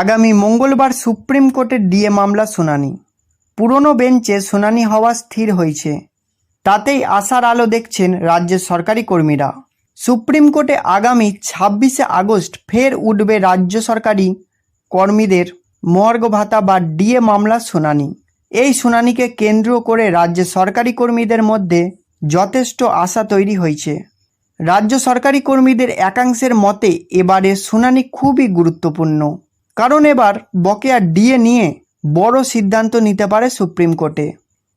আগামী মঙ্গলবার সুপ্রিম কোর্টের ডিএ মামলা শুনানি। পুরনো বেঞ্চে শুনানি হওয়া স্থির হয়েছে। তাতেই আশার আলো দেখছেন রাজ্যের সরকারি কর্মীরা। সুপ্রিম কোর্টে আগামী ছাব্বিশে আগস্ট ফের উঠবে রাজ্য সরকারি কর্মীদের মর্গ ভাতা বা ডিএ মামলার শুনানি। এই শুনানিকে কেন্দ্র করে রাজ্যের সরকারি কর্মীদের মধ্যে যথেষ্ট আশা তৈরি হয়েছে। রাজ্য সরকারি কর্মীদের একাংশের মতে এবারের শুনানি খুবই গুরুত্বপূর্ণ। কারণ এবার বকেয়া ডিএ নিয়ে বড় সিদ্ধান্ত নিতে পারে সুপ্রিম কোর্টে।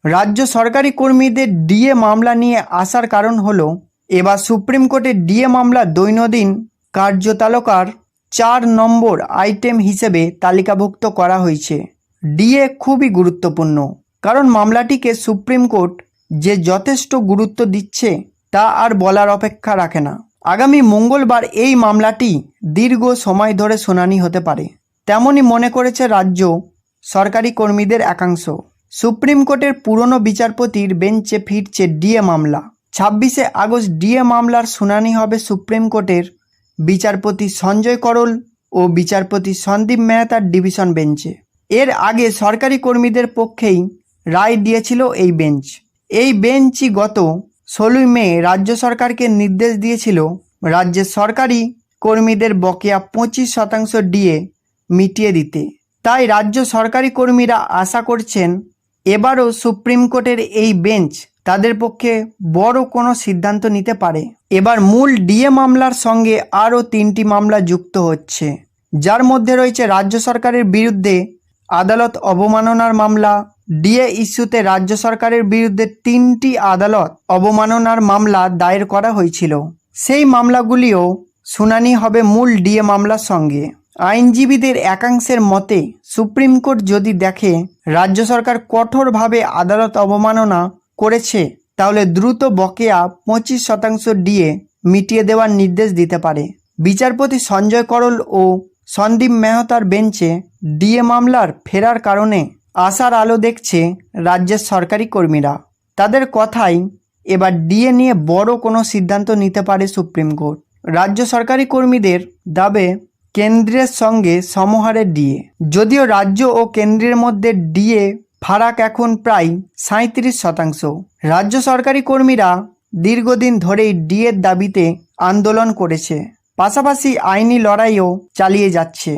রাজ্য সরকারি কর্মীদের ডিএ মামলা নিয়ে আসার কারণ হলো, এবার সুপ্রিম কোর্টে ডিএ মামলা দৈনন্দিন কার্যতালকার চার নম্বর আইটেম হিসেবে তালিকাভুক্ত করা হয়েছে। ডিএ খুবই গুরুত্বপূর্ণ, কারণ মামলাটিকে সুপ্রিম কোর্ট যে যথেষ্ট গুরুত্ব দিচ্ছে তা আর বলার অপেক্ষা রাখে না। আগামী মঙ্গলবার এই মামলাটি দীর্ঘ সময় ধরে শুনানি হতে পারে। তেমনই মনে করেছে রাজ্য সরকারি কর্মীদের একাংশ। সুপ্রিম কোর্টের পুরনো বিচারপতির বেঞ্চে ফিরছে ডিএ মামলা। ছাব্বিশে আগস্ট ডিএ মামলার শুনানি হবে সুপ্রিম কোর্টের। বিচারপতি সঞ্জয় করল ও বিচারপতি সন্দীপ মেহতার ডিভিশন বেঞ্চে। এর আগে সরকারি কর্মীদের পক্ষেই রায় দিয়েছিল এই বেঞ্চ। এই বেঞ্চই গত ষোলোই মে রাজ্য সরকারকে নির্দেশ দিয়েছিল, রাজ্যের সরকারি কর্মীদের বকেয়া পঁচিশ শতাংশ ডিএ মিটিয়ে দিতে। তাই রাজ্য সরকারি কর্মীরা আশা করছেন, এবারও সুপ্রিম কোর্টের এই বেঞ্চ তাদের পক্ষে বড় কোনো সিদ্ধান্ত নিতে পারে। এবার মূল ডিএ মামলার সঙ্গে আরও তিনটি মামলা যুক্ত হচ্ছে, যার মধ্যে রয়েছে রাজ্য সরকারের বিরুদ্ধে আদালত অবমাননার মামলা, ডিএ ইস্যুতে রাজ্য সরকারের বিরুদ্ধে তিনটি আদালত অবমাননার মামলা দায়ের করা হয়েছিল। সেই মামলাগুলিও শুনানি হবে মূল ডিএ মামলার সঙ্গে। আইনজীবীদের একাংশের মতে, সুপ্রিম কোর্ট যদি দেখে রাজ্য সরকার কঠোরভাবে আদালত অবমাননা করেছে, তাহলে দ্রুত বকেয়া পঁচিশ শতাংশ ডিএ মিটিয়ে দেওয়ার নির্দেশ দিতে পারে। বিচারপতি সঞ্জয় করল ও সন্দীপ মেহতার বেঞ্চে ডিএ মামলার ফেরার কারণে আশার আলো দেখছে রাজ্যের সরকারি কর্মীরা। তাদের কথাই এবার ডিএ নিয়ে বড় কোনো সিদ্ধান্ত নিতে পারে সুপ্রিম কোর্ট। রাজ্য সরকারি কর্মীদের দাবে কেন্দ্রের সঙ্গে সমহারে ডিএ যদিও রাজ্য ও কেন্দ্রের মধ্যে ডিএ ফারাক এখন প্রায় সাঁত্রিশ শতাংশ। রাজ্য সরকারি কর্মীরা দীর্ঘদিন ধরেই ডিএর দাবিতে আন্দোলন করেছে। পাশাপাশি আইনি লড়াইও চালিয়ে যাচ্ছে।